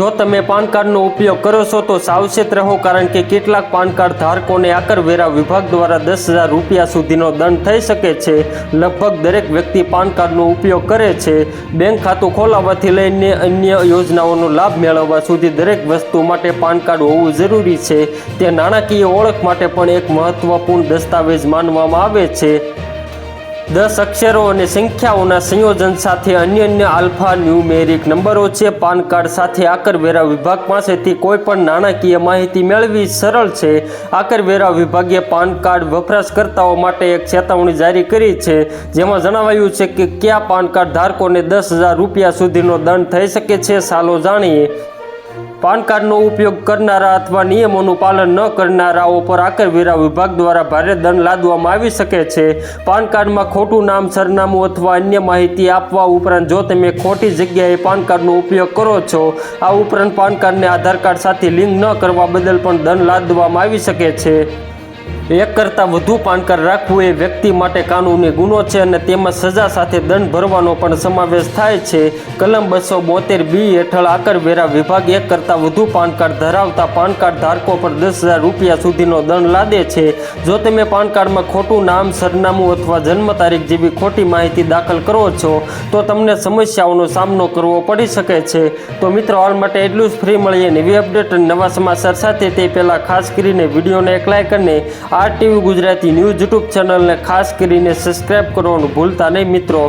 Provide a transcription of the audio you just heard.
જો તમે પાન કાર્ડનો ઉપયોગ કરો છો તો સાવચેત રહો કારણ કે કેટલાક પાન કાર્ડ ધારકોને આકરવેરા વિભાગ દ્વારા દસ હજાર રૂપિયા સુધીનો દંડ થઈ શકે છે. લગભગ દરેક વ્યક્તિ પાન કાર્ડનો ઉપયોગ કરે છે. બેંક ખાતું ખોલાવવાથી લઈને અન્ય યોજનાઓનો લાભ મેળવવા સુધી દરેક વસ્તુ માટે પાન કાર્ડ હોવું જરૂરી છે. તે નાણાકીય ઓળખ માટે પણ એક મહત્વપૂર્ણ દસ્તાવેજ માનવામાં આવે છે. દસ અક્ષરો અને સંખ્યાઓના સંયોજન સાથે અન્ય અન્ય આલ્ફા, ન્યુમેરિક નંબરો છે. પાન કાર્ડ સાથે આકરવેરા વિભાગ પાસેથી કોઈ પણ નાણાકીય માહિતી મેળવી સરળ છે. આકરવેરા વિભાગે પાન કાર્ડ વપરાશકર્તાઓ માટે એક ચેતવણી જારી કરી છે, જેમાં જણાવાયું છે કે કયા પાન કાર્ડ ધારકોને દસ હજાર રૂપિયા સુધીનો દંડ થઈ શકે છે, સાલો જાણીએ. પાન કાર્ડનો ઉપયોગ કરનારા અથવા નિયમોનું પાલન ન કરનારાઓ પર આકરવેરા વિભાગ દ્વારા ભારે દંડ લાદવામાં આવી શકે છે. પાન કાર્ડમાં ખોટું નામ, સરનામું અથવા અન્ય માહિતી આપવા ઉપરાંત જો તમે ખોટી જગ્યાએ પાન કાર્ડનો ઉપયોગ કરો છો, આ ઉપરાંત પાન કાર્ડને આધાર કાર્ડ સાથે લિંક ન કરવા બદલ પણ દંડ લાદવામાં આવી શકે છે. એક કરતાં વધુ પાન કાર્ડ રાખવું એ વ્યક્તિ માટે કાનૂની ગુનો છે અને તેમાં સજા સાથે દંડ ભરવાનો પણ સમાવેશ થાય છે. કલમ બસો બોતેર બી હેઠળ આકરવેરા વિભાગ એક કરતાં વધુ પાન કાર્ડ ધરાવતા પાન કાર્ડ ધારકો પર દસ હજાર રૂપિયા સુધીનો દંડ લાદે છે. જો તમે પાન કાર્ડમાં ખોટું નામ, સરનામું અથવા જન્મ તારીખ જેવી ખોટી માહિતી દાખલ કરો છો, તો તમને સમસ્યાઓનો સામનો કરવો પડી શકે છે. તો મિત્રો, હાલ માટે એટલું જ. ફ્રી મળીએ નવી અપડેટ અને નવા સમાચાર સાથે. તે પહેલાં ખાસ કરીને વિડીયોને એક લાઈક અને R TV Gujarati news YouTube ચેનલને ખાસ કરીને સબસ્ક્રાઈબ કરવાનું ભૂલતા નહીં મિત્રો.